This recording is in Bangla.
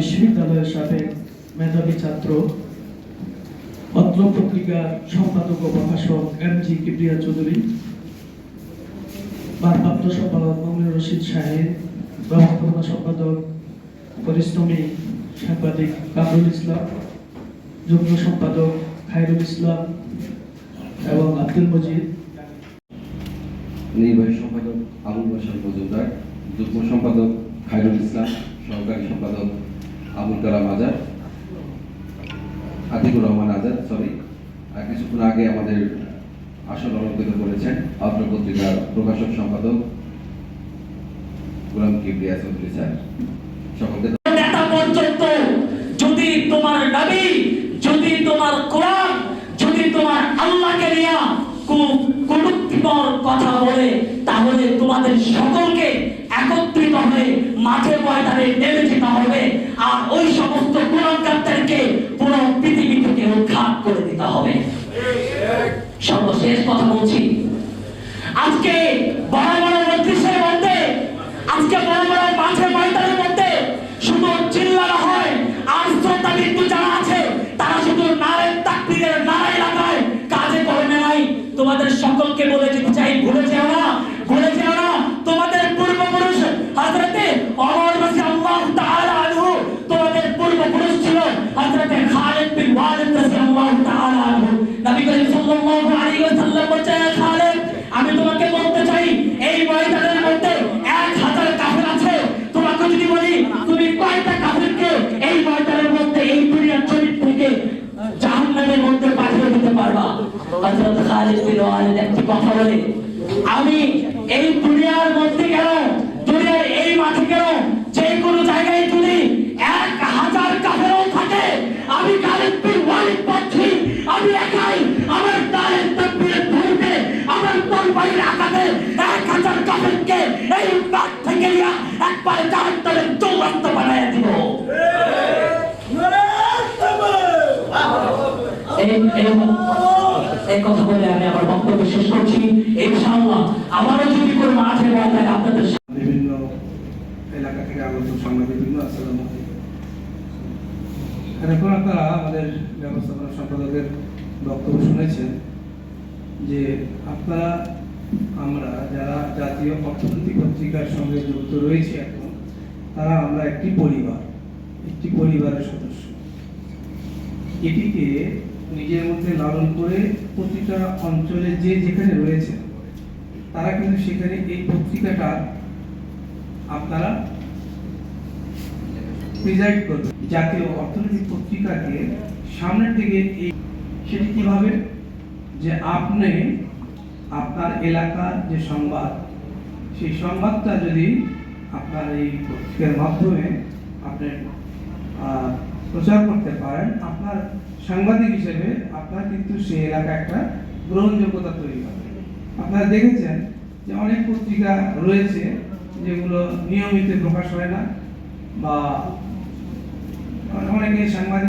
বিশ্ববিদ্যালয়ের সাবেক মেধাবী ছাত্র, পত্র পত্রিকার সম্পাদক ও প্রকাশক এম জি কিবরিয়া চৌধুরী, ভারপ্রাপ্ত সম্পাদক মমিনুর রশিদ শাহিন ব্যবস্থাপনা সম্পাদক পরিশ্রমী সাংবাদিক কামরুল ইসলাম, যুগ্ম সম্পাদক খায়রুল ইসলাম এবং আব্দুল মজিদ। নির্বাহী সম্পাদক আবুল বাসার মজুমদার, যুগ্ম সম্পাদক খায়রুল ইসলাম, সহকারী সম্পাদক আবুল কালাম আজাদ, আতিকুর রহমান আজাদ সরি কিছুক্ষণ আগে আমাদের আসন অলঙ্কৃত করেছেন আত্র পত্রিকার প্রকাশক সম্পাদক গোলাম কিবরিয়া চৌধুরী স্যার। সকলকে নেতা পর্যন্ত, যদি তোমার নবী যদি তোমার কোরআন, যদি তোমার আল্লাহকে নিয়ে কথা বলে, তাহলে তোমাদের সকলকে মাঠে ময়দানে নেমে যেতে হবে। আর ওই সমস্ত কোরআনকারদেরকে পুরো পৃথিবী থেকে উৎখাত করে দিতে হবে। সর্বশেষ কথা বলছি। আজকে বড় বড় মধ্যে, আজকে বড় বড় মাঠে হযরত খালিদ বিন ওয়ালিদ একটি কথা বলে, আমি এই দুনিয়ার মধ্যে গেল দুনিয়ার এই মাঠে গেল যে কোনো জায়গায় যদি এক হাজার কাফেরও থাকে, আমি খালিদ বিন ওয়ালিদ বলছি আমি একাই আমার দাঁড়ের তকবীরের ধরবে আমার তরবারির আঘাতে এক হাজার কাফেরকে এই মাঠ থেকে নিয়ে একবার জাহান্নামের চৌরাস্তা বানায় দিব। এই এই এই কথা বলে আমি আমার বক্তব্য শেষ করছি। ইনশাআল্লাহ আবারও যদি কোনো মাঠে ময়দানে আপনাদের বিভিন্ন এলাকা থেকে আগত সাংবাদিকবৃন্দ আসসালামু আলাইকুম। এখন আপনারা আমাদের ব্যবস্থাপনা সম্পাদকের বক্তব্য শুনেছেন যে আপনারা আমরা যারা জাতীয় অর্থনৈতিক পত্রিকার সঙ্গে যুক্ত রয়েছে এখন তারা আমরা একটি পরিবার একটি পরিবারের সদস্য। এটিকে নিজের মধ্যে লালন করে প্রতিটা অঞ্চলে যে যেখানে রয়েছে তারা কিন্তু সেখানে এই পত্রিকাটা আপনারা প্রিজাইড করবেন জাতীয় অর্থনৈতিক পত্রিকাকে সামনের দিকে এই সেটি কীভাবে যে আপনি আপনার এলাকার যে সংবাদ সেই সংবাদটা যদি আপনার এই পত্রিকার মাধ্যমে আপনি আহ, প্রচার করতে পারেন। আপনার সাংবাদিক হিসেবে আপনার কিন্তু সেই এলাকা একটা গ্রহণযোগ্যতা তৈরি হবে। আপনারা দেখেছেন যে অনেক পত্রিকা রয়েছে যেগুলো নিয়মিত প্রকাশ হয় না বা অনেকে সাংবাদিক